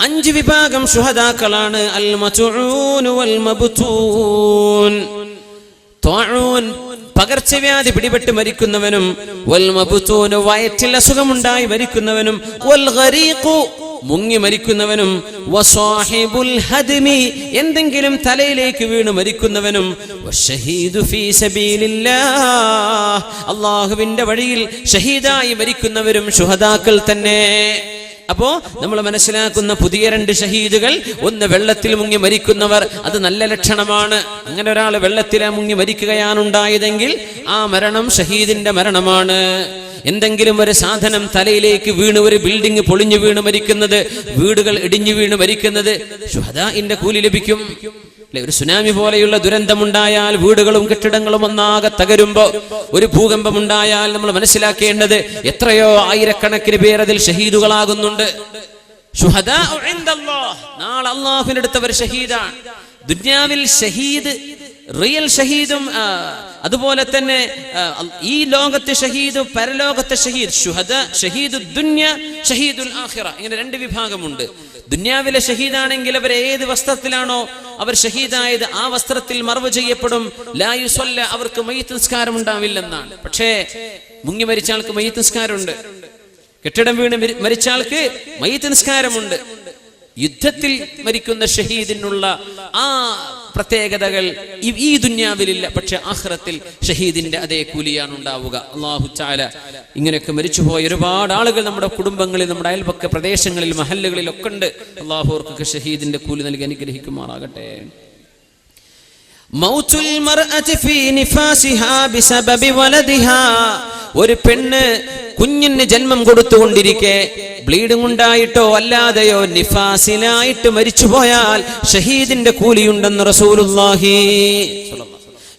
അഞ്ച് വിഭാഗം ശുഹദാക്കളാണ്. അൽ വൽ പകർച്ചവ്യാധി പിടിപെട്ട് മരിക്കുന്നവനും വൽ വയറ്റിൽ അസുഖമുണ്ടായി മരിക്കുന്നവനും വൽ ഗരീഖു മുങ്ങി മരിക്കുന്നവനും എന്തെങ്കിലും തലയിലേക്ക് വീണ് മരിക്കുന്നവനും അല്ലാഹുവിന്റെ വഴിയിൽ ഷഹീദായി മരിക്കുന്നവരും ഷുഹദാക്കൾ തന്നെ. അപ്പോ നമ്മൾ മനസ്സിലാക്കുന്ന പുതിയ രണ്ട് ഷഹീദുകൾ ഒന്ന് വെള്ളത്തിൽ മുങ്ങി മരിക്കുന്നവർ അത് നല്ല ലക്ഷണമാണ്. അങ്ങനെ ഒരാൾ വെള്ളത്തിൽ മുങ്ങി മരിക്കുകയാണുണ്ടായതെങ്കിൽ ആ മരണം ഷഹീദിന്റെ മരണമാണ്. എന്തെങ്കിലും ഒരു സാധനം തലയിലേക്ക് വീണ് ഒരു ബിൽഡിംഗ് പൊളിഞ്ഞു വീണ് മരിക്കുന്നത് വീടുകൾ ഇടിഞ്ഞു വീണ് മരിക്കുന്നത് ഷുഹദാഇന്റെ കൂലി ലഭിക്കും. ഒരു സുനാമി പോലെയുള്ള ദുരന്തമുണ്ടായാൽ വീടുകളും കെട്ടിടങ്ങളും ഒന്നാകെ തകരുമ്പോ ഒരു ഭൂകമ്പമുണ്ടായാൽ നമ്മൾ മനസ്സിലാക്കേണ്ടത് എത്രയോ ആയിരക്കണക്കിന് പേർ അതിൽ ഷഹീദുകളാകുന്നുണ്ട്. നാളെ ഷഹീദാണ് ദുന്യാവിൽ ഷഹീദ് റിയൽ ഷഹീദും അതുപോലെ തന്നെ ഈ ലോകത്തെ ഷഹീദ് പരലോകത്തെ ഷഹീദ് ഷുഹദ ഷഹീദു ദുന്യ ഷഹീദുൽ ആഖിറ ഇങ്ങനെ രണ്ട് വിഭാഗമുണ്ട്. ദുന്യാവിലെ ഷഹീദാണെങ്കിൽ അവർ ഏത് വസ്ത്രത്തിലാണോ അവർ ഷഹീദായത് ആ വസ്ത്രത്തിൽ മറവ് ചെയ്യപ്പെടും. ലായുസൊല്ല അവർക്ക് മയ്യത്ത് നിസ്കാരം ഉണ്ടാവില്ലെന്നാണ് പക്ഷേ മുങ്ങി മരിച്ച ആൾക്ക് മയ്യത്ത് നിസ്കാരമുണ്ട് കെട്ടിടം വീണ് മരിച്ചാൾക്ക് മയ്യത്ത് നിസ്കാരമുണ്ട് യുദ്ധത്തിൽ മരിക്കുന്ന ഷഹീദിനുള്ള ആ പ്രത്യേകതകൾ ഈ- ദുന്യാവിലില്ല. പക്ഷെ ആഹ്റത്തിൽ ഷഹീദിന്റെ അതേ കൂലിയാണ് ഉണ്ടാവുക അള്ളാഹു ചാല ഇങ്ങനെയൊക്കെ മരിച്ചുപോയ ഒരുപാട് ആളുകൾ നമ്മുടെ കുടുംബങ്ങളിൽ നമ്മുടെ അയൽപക്ക പ്രദേശങ്ങളിൽ മഹല്ലുകളിൽ ഒക്കെ ഉണ്ട് അള്ളാഹുർക്കൊക്കെ ഷഹീദിന്റെ കൂലി നൽകി അനുഗ്രഹിക്കുമാറാകട്ടെ. മൗത്തുൽ ഒരു പെണ്ണ് കുഞ്ഞിന് ജന്മം കൊടുത്തുകൊണ്ടിരിക്കെ ബ്ലീഡിംഗ് ഉണ്ടായിട്ടോ അല്ലാതെയോ നിഫാസിലായിട്ട് മരിച്ചുപോയാൽ ഷഹീദിന്റെ കൂലിയുണ്ടെന്ന് റസൂലുല്ലാഹി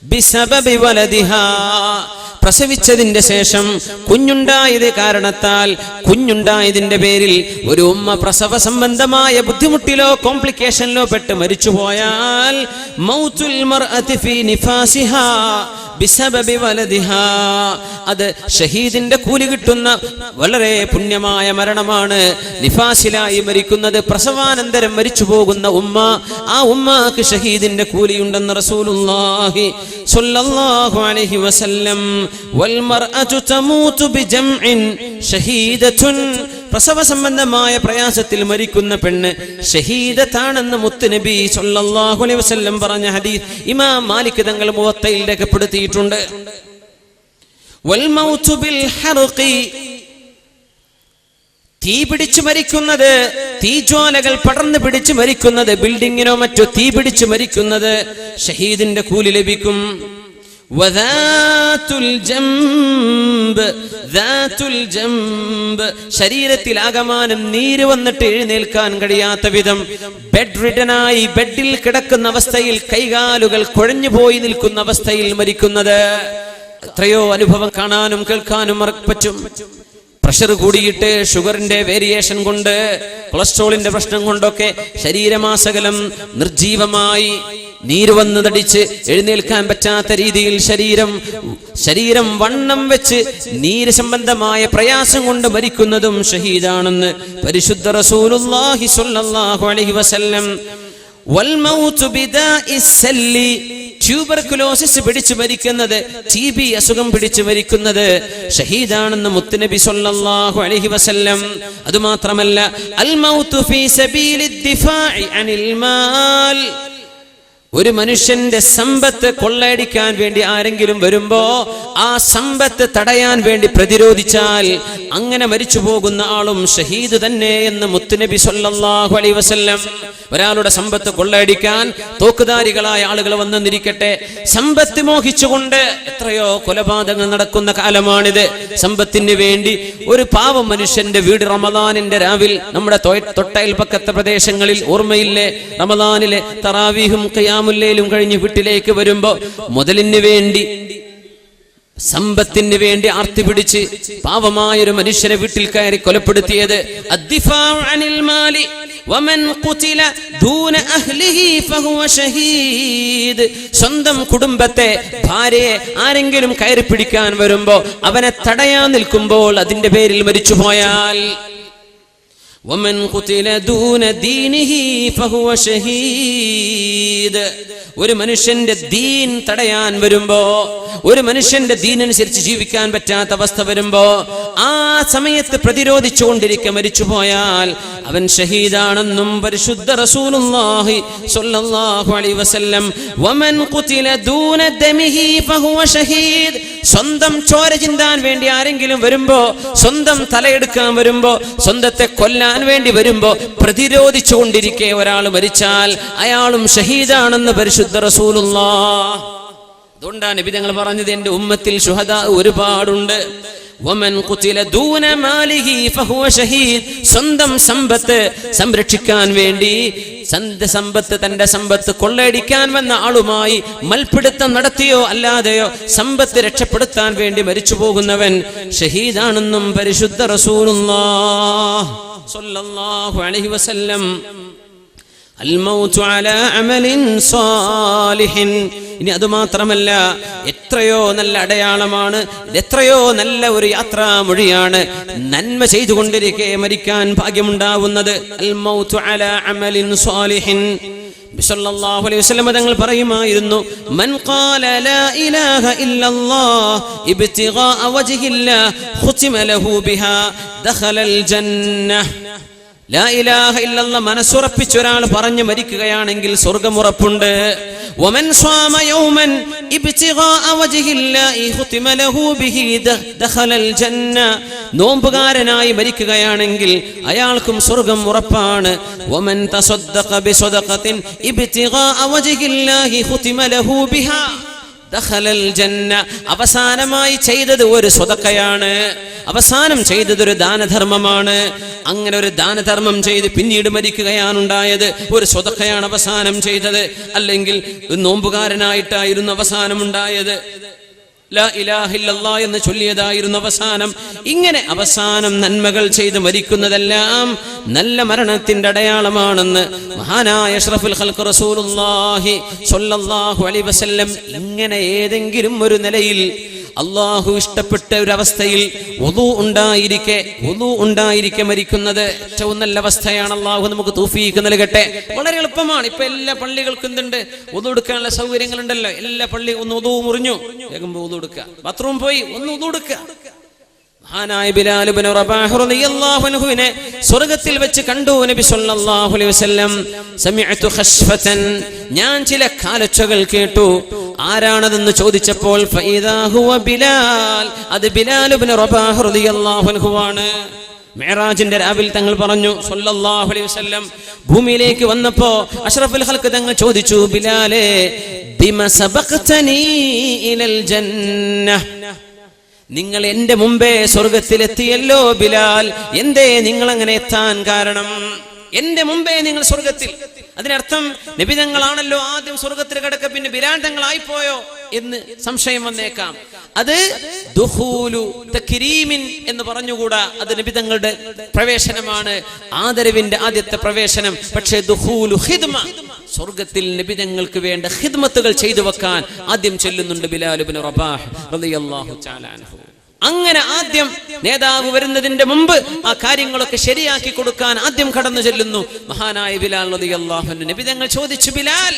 ബിസബബി പ്രസവിച്ചതിന്റെ ശേഷം കുഞ്ഞുണ്ടായത് കാരണത്താൽ കുഞ്ഞുണ്ടായതിന്റെ പേരിൽ ഒരു ഉമ്മ പ്രസവ സംബന്ധമായ ബുദ്ധിമുട്ടിലോ കോംപ്ലിക്കേഷനിലോ പെട്ട് മരിച്ചുപോയാൽ മൗത്തുൽ ബിസബബി വലദിഹ. അത് ഷഹീദിന്റെ കൂലി കിട്ടുന്ന വളരെ പുണ്യമായ മരണമാണ്. നിഫാസിലായി മരിക്കുന്നത് പ്രസവാനന്തരം മരിച്ചു പോകുന്ന ഉമ്മ. ആ ഉമ്മക്ക് ഷഹീദിന്റെ കൂലിയുണ്ടെന്ന് റസൂലുള്ളാഹി സ്വല്ലല്ലാഹു അലൈഹി വസല്ലം. വൽ മർഅതു തമൂതു ബിജംഇൻ ഷഹീദത്തുൻ പ്രസവ സംബന്ധമായ പ്രയാസത്തിൽ മരിക്കുന്ന പെണ്ണ് ഷഹീദത്താണെന്ന് മുത്തുനബി സല്ലല്ലാഹു അലൈഹി വസല്ലം പറഞ്ഞ ഹദീസ് ഇമാം മാലിക് തങ്ങൾ മുവത്തയിൽ രേഖപ്പെടുത്തിയിട്ടുണ്ട്. തീ പിടിച്ചു മരിക്കുന്നത് തീജ്വാലകൾ പടർന്നു പിടിച്ചു മരിക്കുന്നത് ബിൽഡിങ്ങിനോ മറ്റോ തീ പിടിച്ചു മരിക്കുന്നത് ഷഹീദിന്റെ കൂലി ലഭിക്കും. ശരീരത്തിൽ ആകമാനം നീര് വന്നിട്ട് എഴുന്നേൽക്കാൻ കഴിയാത്ത വിധം ബെഡ് റിഡനായി ബെഡിൽ കിടക്കുന്ന അവസ്ഥയിൽ കൈകാലുകൾ കുഴഞ്ഞു പോയി നിൽക്കുന്ന അവസ്ഥയിൽ മരിക്കുന്നത്. എത്രയോ അനുഭവം കാണാനും കേൾക്കാനും പറ്റും. പ്രഷർ കൂടിയിട്ട് ഷുഗറിന്റെ വേരിയേഷൻ കൊണ്ട് കൊളസ്ട്രോളിന്റെ പ്രശ്നം കൊണ്ടൊക്കെ ശരീരമാസകലം നിർജീവമായി നീര് വന്ന് തടിച്ച് എഴുന്നേൽക്കാൻ പറ്റാത്ത രീതിയിൽ ശരീരം ശരീരം വണ്ണം വെച്ച് നീര് സംബന്ധമായ പ്രയാസം കൊണ്ട് മരിക്കുന്നതും ഷഹീദാണെന്ന് പരിശുദ്ധ റസൂലുള്ളാഹി സ്വല്ലല്ലാഹു അലൈഹി വസല്ലം വൽമൗതു ബിദാഇ സല്ലി ട്യൂബർക്കുലോസിസ് പിടിച്ചു മരിക്കുന്നത് ടി ബി അസുഖം പിടിച്ചു മരിക്കുന്നത് ഷഹീദാണെന്ന് മുത്തുനബി സല്ലല്ലാഹു അലൈഹി വസല്ലം. അതുമാത്രമല്ല അൽ മൗതു ഫീ സബീലി ദിഫാഇ അനിൽ മാൽ. ഒരു മനുഷ്യന്റെ സമ്പത്ത് കൊള്ളയടിക്കാൻ വേണ്ടി ആരെങ്കിലും വരുമ്പോ ആ സമ്പത്ത് തടയാൻ വേണ്ടി പ്രതിരോധിച്ചാൽ അങ്ങനെ മരിച്ചു പോകുന്ന ആളും ഷഹീദ് തന്നെ എന്ന് മുത്തുനബി സൊല്ലാഹു അലൈ വസല്ലം ഒരാളുടെ സമ്പത്ത് കൊള്ളയടിക്കാൻ തോക്കുധാരികളായ ആളുകൾ വന്നെന്നിരിക്കട്ടെ സമ്പത്ത് മോഹിച്ചുകൊണ്ട് എത്രയോ കൊലപാതകങ്ങൾ നടക്കുന്ന കാലമാണിത്. സമ്പത്തിന് വേണ്ടി ഒരു പാവം മനുഷ്യന്റെ വീട് റമദാനിന്റെ രാവിൽ നമ്മുടെ തൊട്ടയിൽ പക്കത്തെ പ്രദേശങ്ങളിൽ ഓർമ്മയില്ലേ? റമദാനിലെ തറാവീഹും ഖിയാമുല്ലയിലും കഴിഞ്ഞ് വീട്ടിലേക്ക് വരുമ്പോ മുതലിന് വേണ്ടി സമ്പത്തിന് വേണ്ടി ആർത്തി പിടിച്ച് പാവമായൊരു മനുഷ്യനെ വീട്ടിൽ കയറി കൊലപ്പെടുത്തിയത് സ്വന്തം കുടുംബത്തെ ഭാര്യയെ ആരെങ്കിലും കയറി പിടിക്കാൻ വരുമ്പോ അവനെ തടയാൻ നിൽക്കുമ്പോൾ അതിന്റെ പേരിൽ മരിച്ചുപോയാൽ ومن قتل دون دينه فهو شهيد ഒരു മനുഷ്യന്റെ ദീൻ തടയാൻ വരുമ്പോ ഒരു മനുഷ്യന്റെ ദീനനുസരിച്ച് ജീവിക്കാൻ പറ്റാത്ത അവസ്ഥ വരുമ്പോ ആ സമയത്ത് പ്രതിരോധിച്ചുകൊണ്ടിരിക്കെ മരിച്ചുപോയാൽ അവൻ ഷഹീദാണെന്നും പരിശുദ്ധ റസൂലുള്ളാഹി സ്വല്ലല്ലാഹു അലൈഹി വസല്ലം വമൻ ഖുതില ദൂന ദമിഹി ഫഹുവ ഷഹീദ് സ്വന്തം ചോര ചിന്താൻ വേണ്ടി ആരെങ്കിലും വരുമ്പോ സ്വന്തം തലയെടുക്കാൻ വരുമ്പോ സ്വന്തത്തെ കൊല്ലാൻ വേണ്ടി വരുമ്പോ പ്രതിരോധിച്ചുകൊണ്ടിരിക്കെ ഒരാൾ മരിച്ചാൽ അയാളും ഷഹീദാണെന്ന് പരിശുദ്ധ റസൂലുള്ള അതുകൊണ്ടാണ് നബി ഞങ്ങൾ പറഞ്ഞത് എന്റെ ഉമ്മത്തിൽ ശുഹദ ഒരുപാടുണ്ട്. വമൻ ദൂന ഫഹുവ ഷഹീദ്. സ്വന്തം സമ്പത്ത് സംരക്ഷിക്കാൻ വേണ്ടി സന്ത സമ്പത്ത് തന്റെ സമ്പത്ത് കൊള്ളയടിക്കാൻ വന്ന ആളുമായി മൽപിടുത്തം നടത്തിയോ അല്ലാതെയോ സമ്പത്ത് രക്ഷപ്പെടുത്താൻ വേണ്ടി മരിച്ചു പോകുന്നവൻ ഷഹീദാണെന്നും പരിശുദ്ധ റസൂലുള്ളാഹു അലൈഹി വസല്ലം. അൽ മൗതു അലാ ഇനി അതുമാത്രമല്ല എത്രയോ നല്ല അടയാളമാണ് എത്രയോ നല്ല ഒരു യാത്രാ മൊഴിയാണ് നന്മ ചെയ്തുകൊണ്ടിരിക്കെ മരിക്കാൻ ഭാഗ്യമുണ്ടാവുന്നത്. തങ്ങൾ പറയുമായിരുന്നു മൻ ഖാല ലാ ഇലാഹ ഇല്ലല്ലാഹ് ഇബ്തിഗാഅ വജ്ഹില്ലാഹ് ഖുതിമ ലഹു ബിഹാ ദഖലൽ ജന്നഹ്. ലാ ഇലാഹ ഇല്ലല്ല മനസ്സുറപ്പിച്ച ഒരാൾ പറഞ്ഞു മരിക്കുകയാണെങ്കിൽ സ്വർഗമുറപ്പുണ്ട് നോമ്പുകാരനായി മരിക്കുകയാണെങ്കിൽ അയാൾക്കും സ്വർഗം ഉറപ്പാണ്. ഖുതിമ ലഹു ബിഹാ. ദഖലൽ ജന്ന അവസാനമായി ചെയ്തത് ഒരു സ്വതക്കയാണ്. അവസാനം ചെയ്തത് ഒരു ദാനധർമ്മമാണ്. അങ്ങനെ ഒരു ദാനധർമ്മം ചെയ്ത് പിന്നീട് മരിക്കുകയാണ് ഉണ്ടായത്. ഒരു സ്വതക്കയാണ് അവസാനം ചെയ്തത്. അല്ലെങ്കിൽ നോമ്പുകാരനായിട്ടായിരുന്നു അവസാനം ഉണ്ടായത്. ലാ ഇലാഹ ഇല്ലല്ലാ എന്ന് ചൊല്ലിയതായിരുന്നു അവസാനം. ഇങ്ങനെ അവസാനം നന്മകൾ ചെയ്ത് മരിക്കുന്നതെല്ലാം നല്ല മരണത്തിന്റെ അടയാളമാണെന്ന് മഹാനായ അഷ്റഫുൽ റസൂലുള്ളാഹി സ്വല്ലല്ലാഹു അലൈഹി വസല്ലം ഇങ്ങനെ ഏതെങ്കിലും ഒരു നിലയിൽ അള്ളാഹു ഇഷ്ടപ്പെട്ട ഒരു അവസ്ഥയിൽ ഒതു ഉണ്ടായിരിക്കെ ഒതു ഉണ്ടായിരിക്കെ മരിക്കുന്നത് ഏറ്റവും നല്ല അവസ്ഥയാണ്. അള്ളാഹു നമുക്ക് തൂഫീക്ക് നൽകട്ടെ. വളരെ എളുപ്പമാണ്. ഇപ്പൊ എല്ലാ പള്ളികൾക്കും എന്തുണ്ട് ഒതു എടുക്കാനുള്ള സൗകര്യങ്ങളുണ്ടല്ലോ. എല്ലാ പള്ളി ഒന്ന് ഒതു മുറിഞ്ഞു. വേഗം ഒതു എടുക്കുക. ബാത്റൂം പോയി ഒന്ന് ഒതു എടുക്കുക. മഹാനായ ബിലാൽ ഇബ്നു റബാഹ് റളിയല്ലാഹു അൻഹുവിനെ സ്വർഗത്തിൽ വെച്ച് കണ്ടു നബി സല്ലല്ലാഹു അലൈഹി വസല്ലം. സമിഅതു ഖശ്ഫതൻ. ഞാൻ ചില കാലച്ചകൾ കേട്ടു. ആരാണതെന്ന് ചോദിച്ചപ്പോൾ ഫഇദാ ഹുവ ബിലാൽ. അത് ബിലാൽ ഇബ്നു റബാഹ് റളിയല്ലാഹു അൻഹുവാണ്. മേറാജിന്റെ രാവിൽ തങ്ങൾ പറഞ്ഞു സല്ലല്ലാഹു അലൈഹി വസല്ലം. ഭൂമിയിലേക്ക് വന്നപ്പോ അഷ്റഫുൽ ഖൽഖ് തങ്ങൾ ചോദിച്ചു ബിലാലേ ബിമ സബഖ്തനീ ഇലൽ ജന്നഹ്? നിങ്ങൾ എന്റെ മുമ്പേ സ്വർഗത്തിലെത്തിയല്ലോ ബിലാൽ. എന്തേ നിങ്ങൾ അങ്ങനെ എത്താൻ കാരണം? എന്റെ മുമ്പേ നിങ്ങൾ സ്വർഗത്തിൽ. അതിനർത്ഥം നിബിതങ്ങളാണല്ലോ ആദ്യം സ്വർഗത്തിൽ കിടക്ക പിന്നെ ബിലാൽ തങ്ങളായിപ്പോയോ എന്ന് സംശയം വന്നേക്കാം. അത് ദുഹൂലു തക്രീമിൻ എന്ന് പറഞ്ഞുകൂടാ. അത് നിബിതങ്ങളുടെ പ്രവേശനമാണ്. ആദരവിന്റെ ആദ്യത്തെ പ്രവേശനം. പക്ഷേ ദുഹൂലു ഹിദ്മ. സ്വർഗത്തിൽ നിബിതങ്ങൾക്ക് വേണ്ട ഹിദ്മത്തുകൾ ചെയ്തു വെക്കാൻ ആദ്യം ചെല്ലുന്നുണ്ട് ബിലാലുബിൻ റബാഹ് റളിയല്ലാഹു തആല അൻഹു. അങ്ങനെ ആദ്യം നേതാവ് വരുന്നതിന്റെ മുമ്പ് ആ കാര്യങ്ങളൊക്കെ ശരിയാക്കി കൊടുക്കാൻ ആദ്യം കടന്നു ചെല്ലുന്നു. മഹാനായ ബിലാൽ റളിയല്ലാഹു അൻഹു. നബി തങ്ങൾ ചോദിച്ചു ബിലാൽ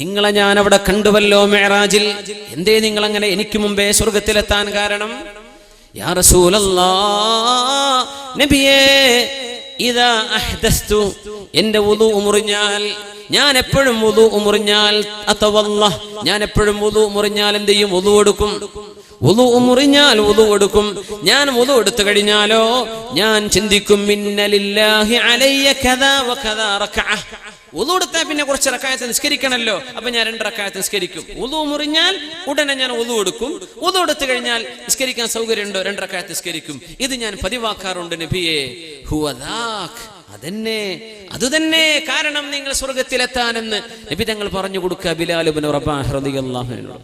നിങ്ങളെ ഞാൻ അവിടെ കണ്ടുവല്ലോ മേറാജിൽ എന്തേ നിങ്ങൾ അങ്ങനെ എനിക്ക് മുമ്പേ സ്വർഗത്തിലെത്താൻ കാരണം? യാ റസൂലല്ലാ നബിയേ ഇതാ അഹ്ദസ്തു എന്റെ വുളു മുറിഞ്ഞാൽ ഞാൻ എപ്പോഴും വുളു മുറിഞ്ഞാൽ അത്തവല്ല ഞാൻ എപ്പോഴും വുളു മുറിഞ്ഞാൽ എന്ത് ചെയ്യും? വുളു എടുക്കും. വുളു മുറിഞ്ഞാൽ വുളു എടുക്കും. ഞാൻ വുളു എടുത്തു കഴിഞ്ഞാലോ ഞാൻ ചിന്തിക്കും മിന്നലില്ലാഹി അലയ്യ റക്അ വുളു എടുത്താൽ പിന്നെ കുറച്ച് റക്കായത്ത് നിസ്കരിക്കണല്ലോ. അപ്പൊ ഞാൻ രണ്ട് റക്കായത്ത് നിസ്കരിക്കും. ഉതു മുറിഞ്ഞാൽ ഉടനെ ഞാൻ ഉതു എടുക്കും. ഉതു എടുത്തു കഴിഞ്ഞാൽ നിസ്കരിക്കാൻ സൗകര്യമുണ്ടോ? രണ്ട് റക്കായത്ത് നിസ്കരിക്കും. ഇത് ഞാൻ പതിവാക്കാറുണ്ട് നബിയെ. അതന്നെ അതുതന്നെ കാരണം നിങ്ങൾ സ്വർഗത്തിലെത്താനെന്ന് നബി തങ്ങൾ പറഞ്ഞു കൊടുക്കുക ബിലാലുബിൻ റബാഹ് റളിയല്ലാഹു അൻഹു.